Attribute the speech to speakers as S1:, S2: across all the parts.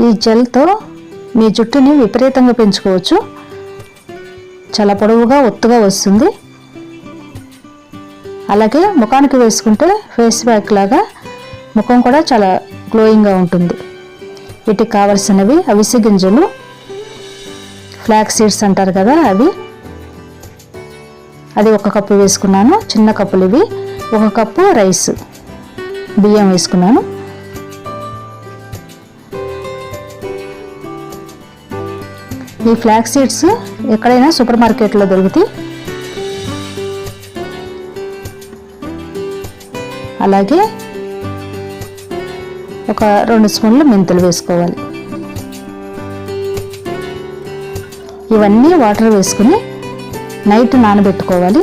S1: ఈ జెల్తో మీ జుట్టుని విపరీతంగా పెంచుకోవచ్చు. చాలా పొడవుగా ఒత్తుగా వస్తుంది. అలాగే ముఖానికి వేసుకుంటే ఫేస్ ప్యాక్ లాగా ముఖం కూడా చాలా గ్లోయింగ్గా ఉంటుంది. వీటికి కావలసినవి అవిసె గింజలు ఫ్లాక్ సీడ్స్ అంటారు కదా అవి. అది ఒక కప్పు వేసుకున్నాను చిన్న కప్పులు ఇవి. ఒక కప్పు రైస్ బియ్యం వేసుకున్నాను. ఈ ఫ్లాక్ సీడ్స్ ఎక్కడైనా సూపర్ మార్కెట్లో దొరుకుతాయి. అలాగే ఒక రెండు స్పూన్లు మెంతులు వేసుకోవాలి. ఇవన్నీ వాటర్ వేసుకుని నైట్ నానబెట్టుకోవాలి.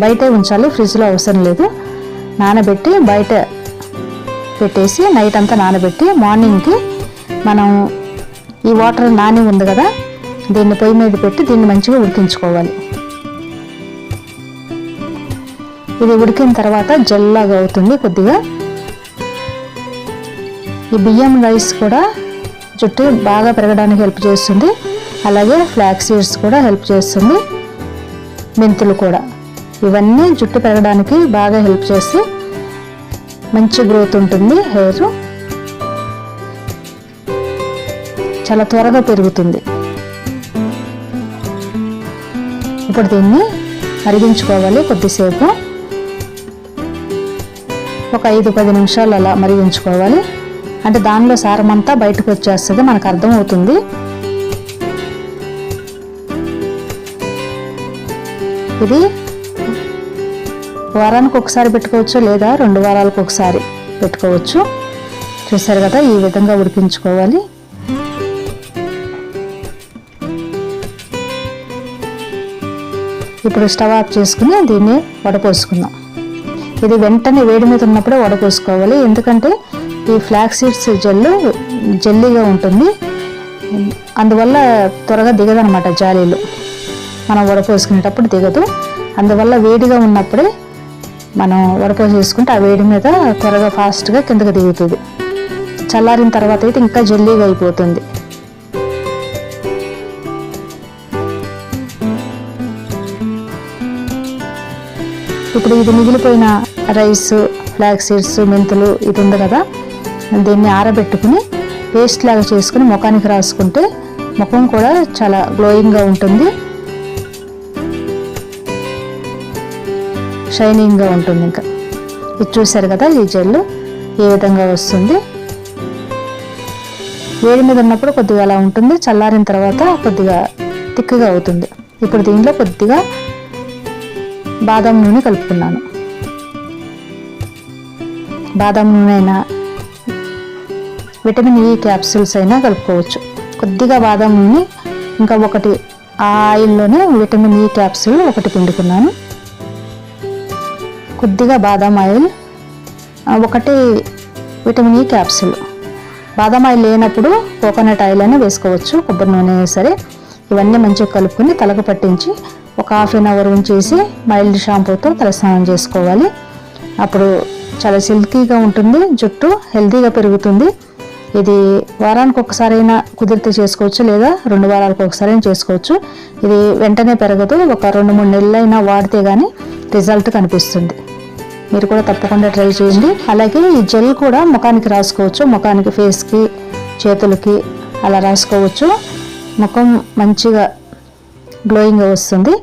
S1: బయట ఉంచాలి ఫ్రిడ్జ్లో అవసరం లేదు. నానబెట్టి బయట పెట్టేసి నైట్ అంతా నానబెట్టి మార్నింగ్కి మనం ఈ వాటర్ నాని ఉంది కదా దీన్ని పొయ్యి మీద పెట్టి దీన్ని మంచిగా ఉడికించుకోవాలి. ఇది ఉడికిన తర్వాత జల్లాగా అవుతుంది కొద్దిగా. ఈ బియ్యం రైస్ కూడా జుట్టు బాగా పెరగడానికి హెల్ప్ చేస్తుంది. అలాగే ఫ్లాక్ సీడ్స్ కూడా హెల్ప్ చేస్తుంది. మెంతులు కూడా. ఇవన్నీ జుట్టు పెరగడానికి బాగా హెల్ప్ చేసి మంచి గ్రోత్ ఉంటుంది హెయిర్. చాలా త్వరగా పెరుగుతుంది. ఇప్పుడు దీన్ని మరిగించుకోవాలి కొద్దిసేపు. ఒక ఐదు పది నిమిషాలు అలా మరిగించుకోవాలి. అంటే దానిలో సారం అంతా బయటకు వచ్చేస్తుంది మనకు అర్థమవుతుంది. ఇది వారానికి ఒకసారి పెట్టుకోవచ్చు లేదా రెండు వారాలకు ఒకసారి పెట్టుకోవచ్చు? చూసారు కదా ఈ విధంగా ఉడికించుకోవాలి. ఇప్పుడు స్టవ్ ఆఫ్ చేసుకుని దీన్ని వడపోసుకుందాం. ఇది వెంటనే వేడి మీద ఉన్నప్పుడే వడపోసుకోవాలి. ఎందుకంటే ఈ ఫ్లాక్ సీడ్స్ జెల్లు జెల్లీగా ఉంటుంది. అందువల్ల త్వరగా దిగదనమాట జాలీలు. మనం వడపోసుకునేటప్పుడు దిగదు. అందువల్ల వేడిగా ఉన్నప్పుడే మనం వడపోసేసుకుంటే ఆ వేడి మీద త్వరగా ఫాస్ట్గా కిందకి దిగుతుంది. చల్లారిన తర్వాత అయితే ఇంకా జల్లీగా అయిపోతుంది. ఇప్పుడు ఇది మిగిలిపోయిన రైస్ ఫ్లాక్ సీడ్స్ మెంతులు ఇది ఉంది కదా. దీన్ని ఆరబెట్టుకుని పేస్ట్ లాగా చేసుకుని ముఖానికి రాసుకుంటే ముఖం కూడా చాలా గ్లోయింగ్గా ఉంటుంది. షైనింగ్గా ఉంటుంది ఇంకా. ఇది చూశారు కదా ఈ జెల్ ఏ విధంగా వస్తుంది? వేడి మీద ఉన్నప్పుడు కొద్దిగా అలా ఉంటుంది. చల్లారిన తర్వాత కొద్దిగా తిక్కుగా అవుతుంది. ఇప్పుడు దీంట్లో కొద్దిగా బాదం నూనె కలుపుకున్నాను. బాదం నూనె అయినా విటమిన్ ఈ క్యాప్సూల్స్ అయినా కలుపుకోవచ్చు. కొద్దిగా బాదం నూనె ఇంకా ఒకటి ఆ ఆయిల్లోనే విటమిన్ ఈ క్యాప్సూల్ ఒకటి పిండుకున్నాను. కొద్దిగా బాదం ఆయిల్ ఒకటి విటమిన్ ఈ క్యాప్సూల్. బాదం ఆయిల్ లేనప్పుడు కోకోనట్ ఆయిల్ అయినా వేసుకోవచ్చు కొబ్బరి నూనె సరే. ఇవన్నీ మంచిగా కలుపుకొని తలకు పట్టించి ఒక హాఫ్ అన్ అవర్ ఉంచేసి మైల్డ్ షాంపూతో తలస్నానం చేసుకోవాలి. అప్పుడు చాలా సిల్కీగా ఉంటుంది జుట్టు హెల్తీగా పెరుగుతుంది. ఇది వారానికి ఒకసారైనా కుదిరితే చేసుకోవచ్చు లేదా రెండు వారాలకు ఒకసారైనా చేసుకోవచ్చు. ఇది వెంటనే పెరగదు ఒక రెండు మూడు నెలలైనా వాడితే కానీ రిజల్ట్ కనిపిస్తుంది. మీరు కూడా తప్పకుండా ట్రై చేయండి. అలాగే ఈ జెల్ కూడా ముఖానికి రాసుకోవచ్చు ముఖానికి ఫేస్కి చేతులకి అలా రాసుకోవచ్చు. ముఖం మంచిగా గ్లోయింగ్గా వస్తుంది.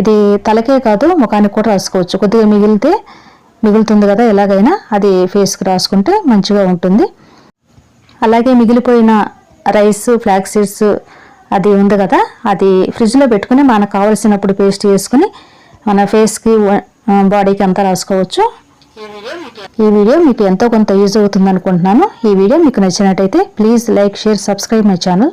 S1: ఇది తలకే కాదు ముఖానికి కూడా రాసుకోవచ్చు. కొద్దిగా మిగిలితే మిగులుతుంది కదా ఎలాగైనా అది ఫేస్కి రాసుకుంటే మంచిగా ఉంటుంది. అలాగే మిగిలిపోయిన రైస్ ఫ్లాక్ సీడ్స్ అది ఉంది కదా అది ఫ్రిడ్జ్లో పెట్టుకుని మనకు కావలసినప్పుడు పేస్ట్ చేసుకుని మన ఫేస్కి బాడీకి అంతా రాసుకోవచ్చు. ఈ వీడియో మీకు ఎంతో కొంత యూజ్ అవుతుంది అనుకుంటున్నాను. ఈ వీడియో మీకు నచ్చినట్టయితే please like share subscribe my channel